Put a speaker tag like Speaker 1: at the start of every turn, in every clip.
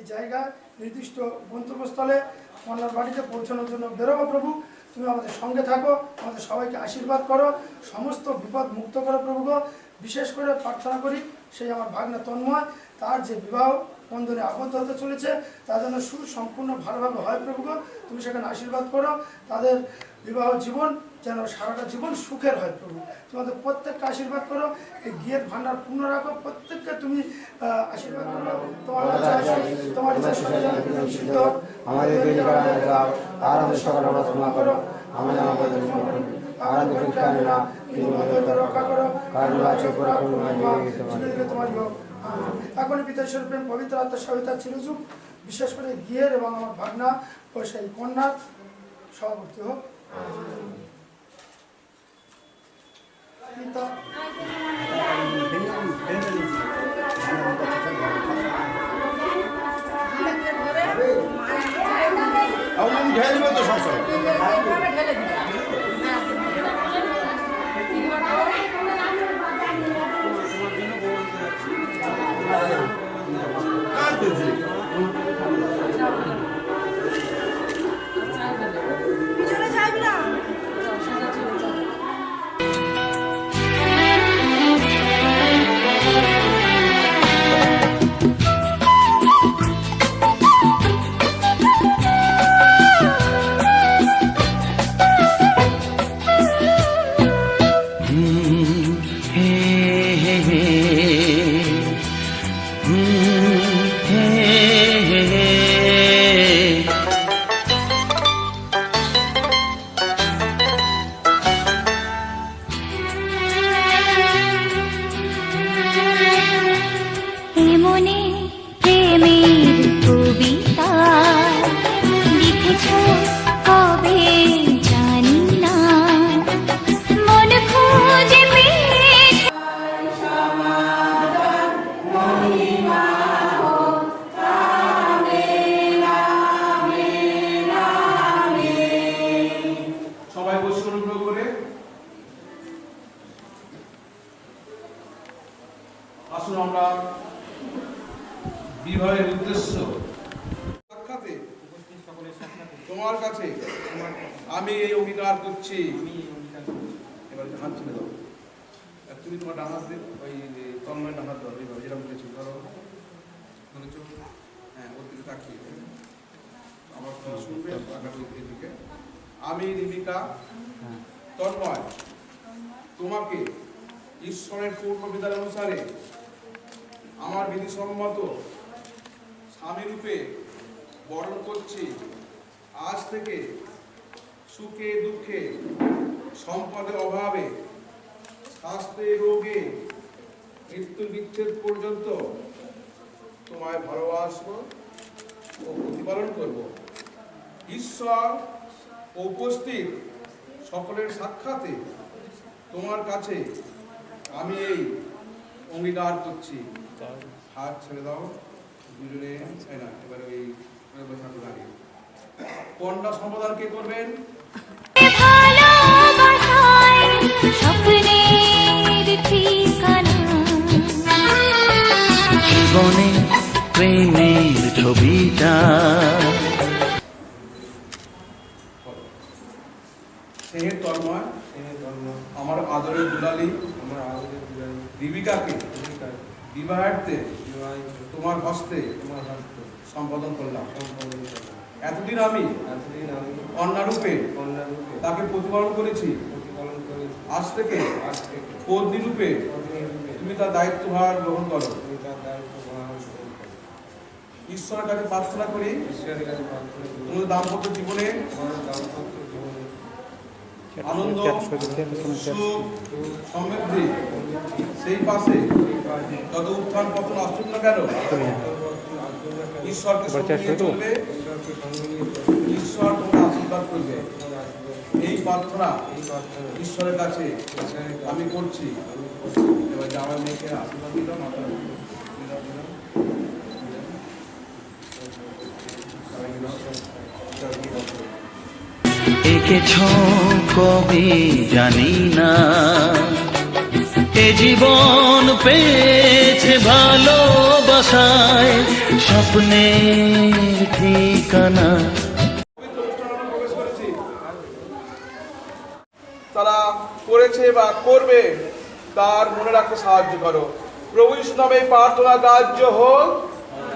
Speaker 1: সেই জায়গায় নির্দিষ্ট গন্তব্যস্থলে কন্যার বাড়িতে পৌঁছানোর জন্য বেরোবো প্রভু তুমি আমাদের সঙ্গে থাকো, আমাদের সবাইকে আশীর্বাদ করো, সমস্ত বিপদ মুক্ত করো প্রভু গো। বিশেষ করে প্রার্থনা করি সেই আমার ভাগ্না তন্ময়, তার যে বিবাহ বন্ধনে আবদ্ধ হতে চলেছে, তা যেন সুসম্পূর্ণ ভালোভাবে হয় প্রভু গো। তুমি সেখানে আশীর্বাদ করো, তাদের বিবাহ জীবন যেন সারাটা জীবন সুখের হয় প্রভু। তোমাদের প্রত্যেককে আশীর্বাদ করো এই গিয়ের ভান্ডার পূর্ণ রাখো প্রত্যেককে তুমি আশীর্বাদ করো। তোমার তোমার
Speaker 2: আমাদের আর আমাদের সকল আমরা ক্ষমা করো। আমাদের আমাদের আর পরীক্ষা না কিন্তু আমাদের
Speaker 1: রক্ষা করো।
Speaker 2: কারণ আছে তোমার
Speaker 1: আমিন। এখনই পিতা স্বরূপে পবিত্র আত্মার সহিতা চিরযুগ বিশেষ করে গিয়ের এবং আমার ভাগনা ও সেই কন্যার সভাপতি হোক।
Speaker 3: ঢেলে দিবে তো সবসময়
Speaker 4: পিছনে
Speaker 3: সবাই বসে অনুগ্রহ করে। আসুন আমরা বিবাহের উদ্দেশ্য। তোমার কাছে আমি এই অঙ্গীকার করছি। এবার হাত ছেড়ে দাও। তুমি তোমার ডান হাত ওই তন্ময় ডান হাত ধরো এইভাবে, যেরকম কিছু ধরো। ধরেছ হ্যাঁ ওর দিকে তাকিয়ে। আমার শুনবে, আগামী দিকে। আমি রিবিকা তন্ময়। তোমাকে ঈশ্বরের পূর্ণ বিধান অনুসারে আমার বিধিসম্মত স্বামী রূপে বরণ করছি। আজ থেকে সুখে, দুঃখে সম্পদের অভাবে, স্বাস্থ্যে, রোগে মৃত্যু বিচ্ছেদ পর্যন্ত তোমায় ভালোবাসবো ও প্রতিপালন করব। ঈশ্বর উপস্থিত, সকলের সাক্ষাতে তোমার কাছে আমি এই অঙ্গীকার করছি। হাত ছেড়ে দাও, দুজনে না, এবার ওই দাঁড়িয়ে। কন্যা সম্প্রদান কে করবেন?
Speaker 5: জীবনে প্রেমের ছবিটা
Speaker 3: স্নেহের তন্ময় আমার আদরের দুলালি দীপিকাকে বিবাহার্থে তোমার হস্তে সম্পাদন করলাম। এতদিন আমি কন্যারূপে তাকে প্রতিপালন করেছি। আজ থেকে রূপে তুমি তার দায়িত্বভার গ্রহণ করো। ঈশ্বরের কাছে প্রার্থনা করি তোমাদের দাম্পত্য জীবনে সুখ সমৃদ্ধি সেই পাশে যত উত্থান পতন আসুক না কেন ঈশ্বরকে সঙ্গে চলবে ঈশ্বর আশীর্বাদ করবে। এই প্রার্থনা ঈশ্বরের কাছে আমি করছি। এবার জামাই মেয়েকে আশীর্বাদ দিলাম মাতা দিলাম, দিলাম।
Speaker 5: এঁকেছ কবে জানি না। এ জীবন পেয়েছে ভালোবাসায় স্বপ্নের ঠিকানা।
Speaker 3: তারা করেছে বা করবে, তার মনে রাখতে সাহায্য করো। প্রভু নামে প্রার্থনা গ্রাহ্য হোক।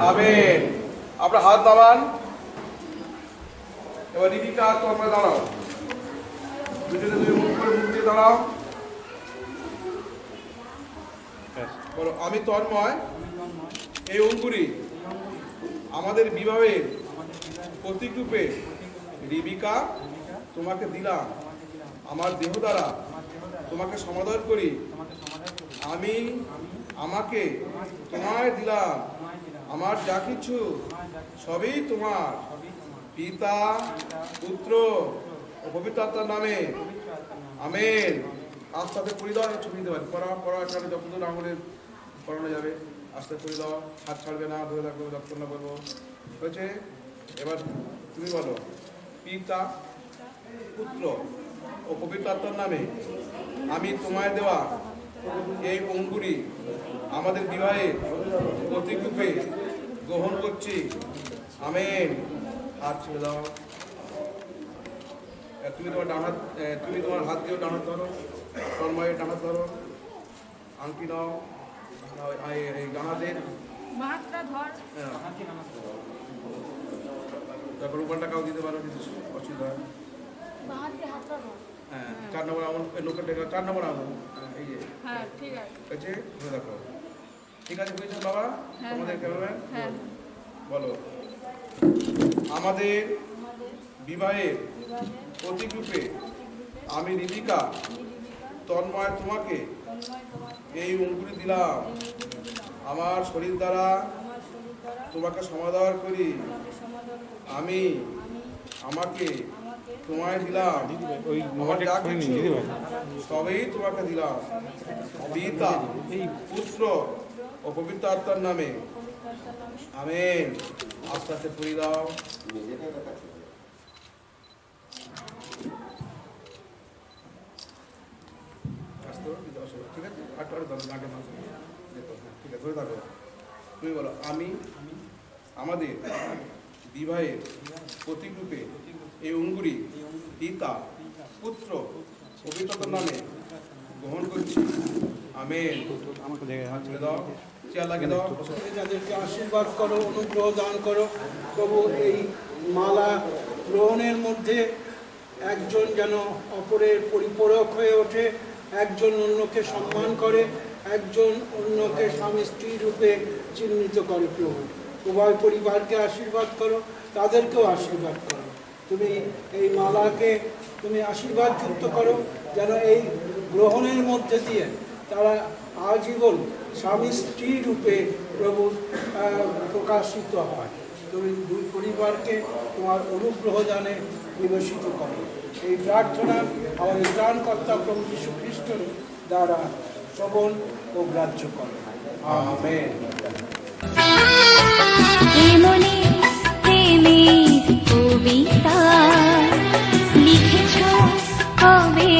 Speaker 3: আমেন। আপনার হাত নামান। এবার রিবিকা তোমরা দাঁড়াও। দুজনে দুই মুখ করে মুখ দিয়ে দাঁড়াও। বলো আমি তন্ময় এই অঙ্কুরি আমাদের বিবাহের প্রতীক রূপে রিবিকা তোমাকে দিলাম আমার দেহ দ্বারা তোমাকে সমাদর করি। আমি আমাকে তোমায় দিলাম আমার যা কিছু সবই তোমার। পিতা পুত্র পবিত্র আত্মার নামে। আমেন। আস্তে আস্তে পড়ি দাও ছবি দিতে পারি। পড়া পড়া এখানে যতদূর আঙুলের পড়ানো যাবে, আস্তে পড়ি দাও হাত ছাড়বে না, ধরে রাখবে যতক্ষণ না করব। হয়েছে? এবার তুমি বলো, পিতা, পুত্র ও পবিত্র আত্মার নামে আমি তোমায় দেওয়া এই অঙ্গুরি আমাদের বিবাহে প্রতীক গ্রহণ করছি। আমেন। হাত ছেড়ে দাও। তুমি তোমার ডান হাত তুমি তোমার হাত দিয়েও ডান হাত ধরো। তন্ময়ের ডান হাত ধরো। আংটি নাও। ডান হাতের। হ্যাঁ। তারপর উপরটা কাউ দিতে পারো কিছু অসুবিধা হ্যাঁ। চার নম্বর আমল লোকের টেকা চার নম্বর আমল। হ্যাঁ, এই যে।
Speaker 4: হ্যাঁ ঠিক আছে।
Speaker 3: ধরে রাখো। ঠিক আছে বুঝেছ বাবা?
Speaker 4: হ্যাঁ।
Speaker 3: তোমাদের ক্যামেরাম্যান
Speaker 4: হ্যাঁ?
Speaker 3: বলো। আমাদের বিবাহের প্রতীক রূপে আমি রিবিকা তন্ময় তোমাকে এই অঙ্কুরি দিলাম। আমার শরীর দ্বারা তোমাকে সমাদর করি। আমি আমাকে তোমায় দিলাম। কিছু সবই তোমাকে দিলাম। পিতা পুত্র ও পবিত্র আত্মার নামে। আমেন। আস্তে আস্তে পুরি দাও আস্তে করে দিতে অসুবিধা, মাছ হ্যাঁ, ঠিক আছে ধরে থাকো। তুমি বলো আমি আমাদের বিবাহের প্রতীক এই অঙ্গুরি পিতা পুত্র পবিত্রতার নামে গ্রহণ করছি। আমেন। ছেড়ে দাও চেয়ার লাগিয়ে দাও।
Speaker 6: আশীর্বাদ করো অনুগ্রহ দান করো প্রভু এই মালা গ্রহণের মধ্যে একজন যেন অপরের পরিপূরক হয়ে ওঠে। একজন অন্যকে সম্মান করে, একজন অন্যকে স্বামী স্ত্রী রূপে চিহ্নিত করে প্রভু। উভয় পরিবারকে আশীর্বাদ করো, তাদেরকেও আশীর্বাদ করো। তুমি এই মালাকে, তুমি আশীর্বাদ যুক্ত করো যেন এই গ্রহণের মধ্যে দিয়ে তারা আজীবন স্বামী স্ত্রী রূপে প্রভু প্রকাশিত হয়। তুমি দুই পরিবারকে তোমার অনুগ্রহ দানে বিবেচিত করো। এই প্রার্থনা আমাদের ত্রাণকর্তা প্রভু যীশু খ্রিস্টের দ্বারা শ্রবণ ও গ্রাহ্য করো।
Speaker 7: কবিতা লিখেছ কবে?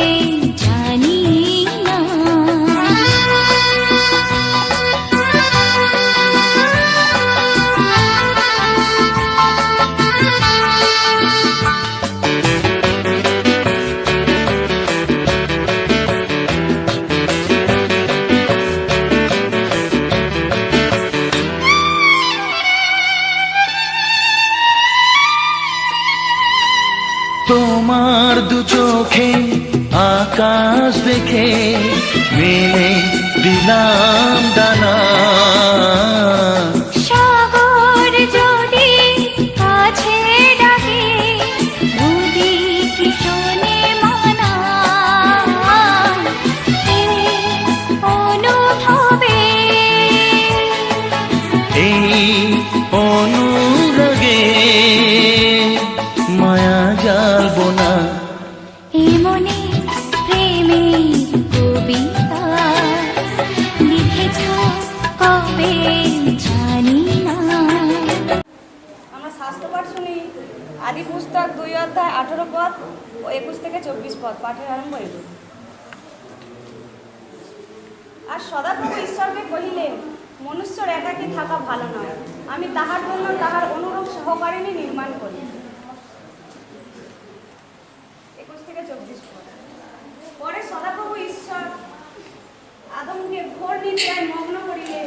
Speaker 4: মনুষ্যর একাকী থাকা ভালো নয়। আমি তাহার জন্য তাহার অনুরূপ সহকারিণী নির্মাণ করি। একুশ থেকে চব্বিশ। পরে সদাপ্রভু ঈশ্বর আদমকে ঘোর নিদ্রায় মগ্ন করিলে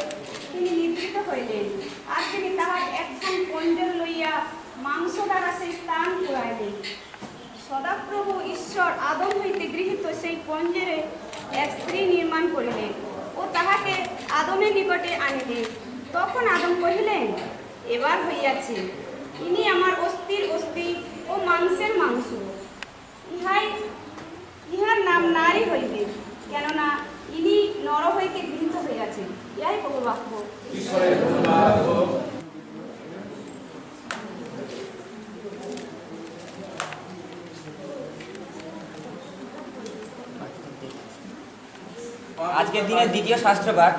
Speaker 4: তিনি নিদ্রিত হইলেন। আর তিনি তাহার একখান পঞ্জর লইয়া মাংস দ্বারা সেই স্থান পুরাইলেন। সদাপ্রভু ঈশ্বর আদম হইতে গৃহীত সেই পঞ্জরে এক স্ত্রী নির্মাণ করিলেন। তাহাকে আদমের নিকটে আনিলেন তখন আদম কহিলেন এবার হইয়াছে। ইনি আমার অস্থির অস্থি ও মাংসের মাংস ইহাই ইহার নাম নারী হইবে কেননা ইনি নর হইতে গৃহীত হইয়াছেন ইহাই প্রভুর বাক্য
Speaker 8: আজকের দিনের দ্বিতীয় শাস্ত্রপাঠ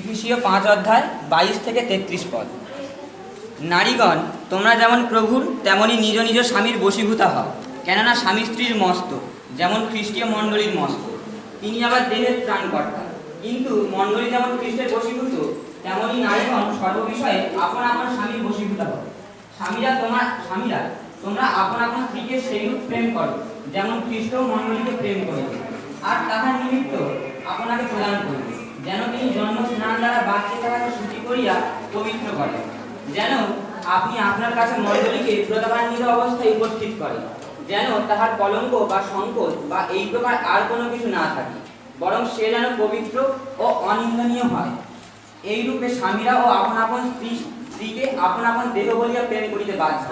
Speaker 8: ইফিসীয় পাঁচ অধ্যায়, বাইশ থেকে তেত্রিশ পদ। নারীগণ, তোমরা যেমন প্রভুর, তেমনি নিজ নিজ স্বামীর বশীভূতা হও। কেননা স্বামী স্ত্রীর মস্ত, যেমন খ্রিস্টীয় মণ্ডলীর মস্ত। তিনি আবার দেহের ত্রাণকর্তা কিন্তু মণ্ডলী যেমন খ্রিস্টের বশীভূত, তেমনি নারীগণ সর্ববিষয়ে আপন আপন স্বামীর বশীভূতা হও। স্বামীরা তোমার, স্বামীরা, তোমরা আপন আপন স্ত্রীকে সেইরূপ প্রেম করো, যেমন খ্রিস্ট মণ্ডলীকে প্রেম করেছে আর তাহার নিমিত্ত আপনাকে প্রদান করবে। যেন তিনি জন্ম স্নান দ্বারা বাক্যে তাহাকে শুচি করিয়া পবিত্র করেন যেন আপনি আপনার কাছে মণ্ডলীকে প্রতাপান্বিত অবস্থায় উপস্থিত করেন। যেন তাহার কলঙ্ক বা সংকোচ বা এই প্রকার আর কোনো কিছু না থাকে। বরং সে যেন পবিত্র ও অনিন্দনীয় হয়। এই রূপে স্বামীরা ও আপন আপন স্ত্রী স্ত্রীকে আপন আপন দেহ বলিয়া প্রেম করিতে বাধ্য।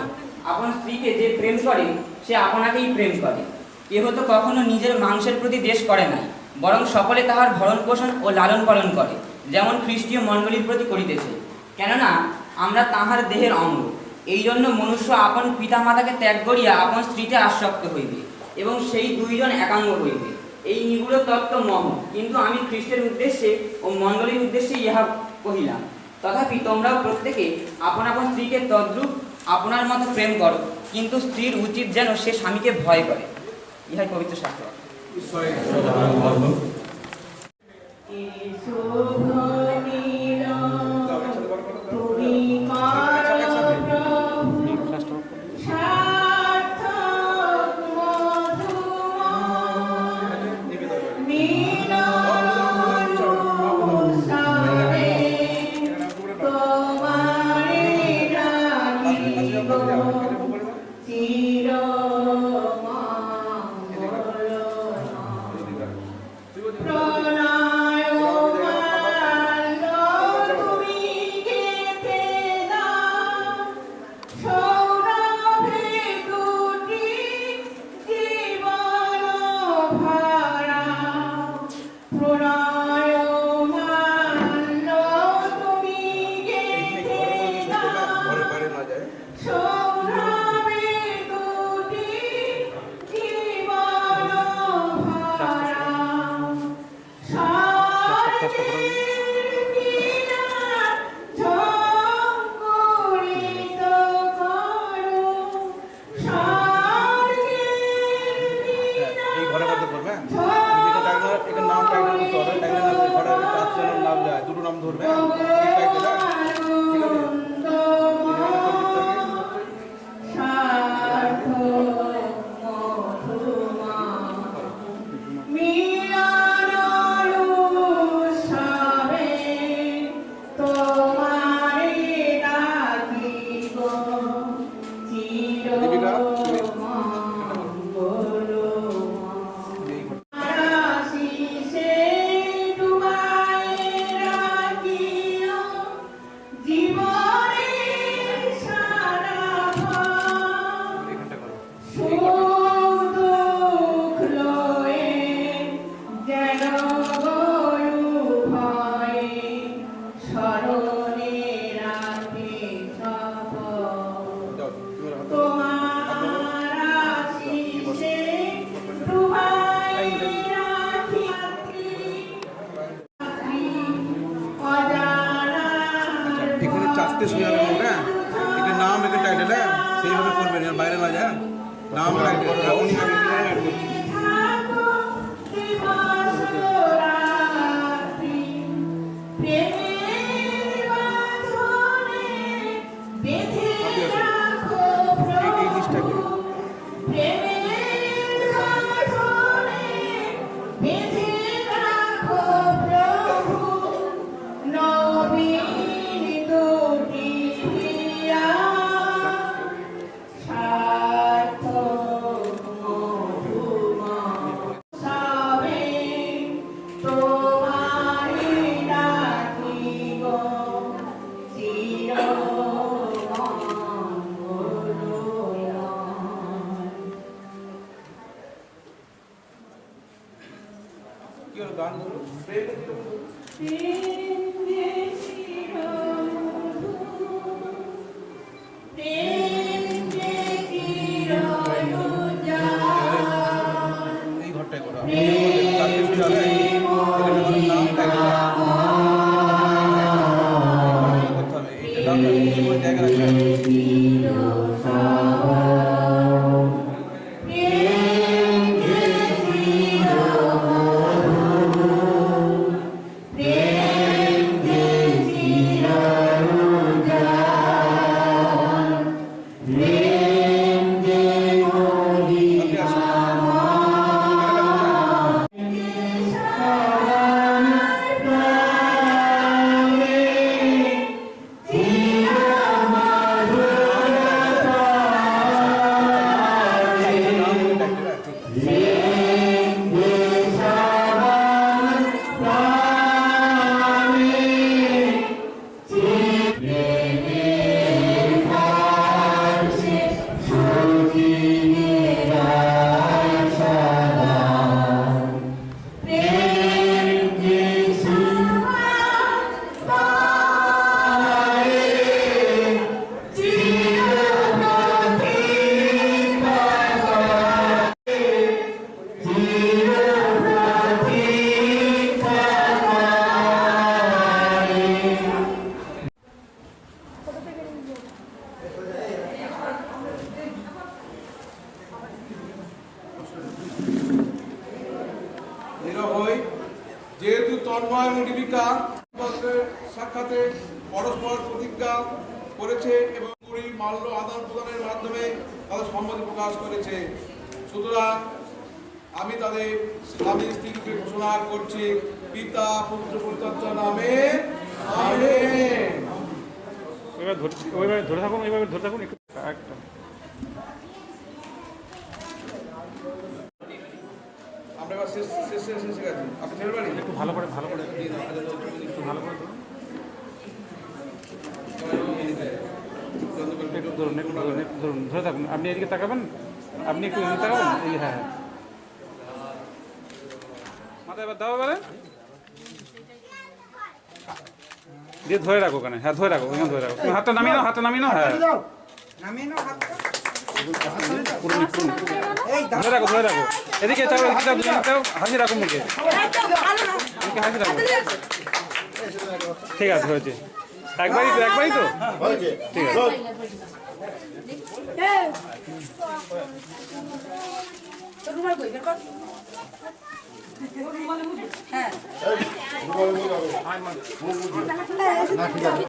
Speaker 8: আপন স্ত্রীকে যে প্রেম করে, সে আপনাকেই প্রেম করে। কেহ তো কখনো নিজের মাংসের প্রতি দেশ করে নাই। বরং সকলে তাহার ভরণ পোষণ ও লালন পালন করে, যেমন খ্রিস্টীয় মণ্ডলীর প্রতি করিতেছে। কেননা, আমরা তাহার দেহের অঙ্গ এই জন্য মনুষ্য আপন পিতা মাতাকে ত্যাগ করিয়া আপন স্ত্রীতে আসক্ত হইবে এবং সেই দুইজন একাঙ্গ হইবে। এই নিগুড় তত্ত্ব মহ, কিন্তু আমি খ্রিস্টের উদ্দেশ্যে ও মণ্ডলীর উদ্দেশ্যে ইহা কহিলাম। তথাপি তোমরাও প্রত্যেকে আপন আপন স্ত্রীকে তদ্রূপ আপনার মতো প্রেম করো, কিন্তু স্ত্রীর উচিত যেন সে স্বামীকে ভয় করে। ইহাই পবিত্র শাস্ত্র।
Speaker 9: ঈশ্বরের ধন্যবাদ। দীপিকা তুমি এখানে শুনে হ্যাঁ? এখানে নাম এখানে টাইটেল হ্যাঁ? সেইভাবে করবেন বাইরে না যায় নাম টাইটেল
Speaker 3: সম্মতি প্রকাশ করেছে। সুতরাং আমি তাদের স্বামী স্ত্রীকে ঘোষণা করছি, পিতা, পুত্র পুত্র নামে
Speaker 10: ওইভাবে ধরে থাকুন ওইভাবে ধরে থাকুন একটু একটা
Speaker 3: আমরা এবার শেষ শেষ শেষ শেষে গেছি আপনি ছেড়ে বাড়ি
Speaker 10: একটু ভালো করে ভালো করে একটু ভালো করে ধরুন। একটু ধরুন ধরে থাকুন আপনি এদিকে তাকাবেন আপনি একটু এদিকে তাকাবেন এই হ্যাঁ হ্যাঁ। মাথা এবার দাও এবারে। দিয়ে ধরে রাখো ওখানে হ্যাঁ ধরে রাখো ওখানে ধরে রাখো। তুমি হাতটা নামিয়ে নাও হাতটা নামিয়ে নাও হ্যাঁ। ধরে রাখো ধরে রাখো। এদিকে চাও এদিকে চাও দুজনে চাও হাসি রাখো মুখে। মুখে হাসি রাখো। ঠিক আছে হয়েছে। একবারই তো একবারই তো? ঠিক আছে।
Speaker 11: 예. 저 말고 이럴 걸? 예. 저루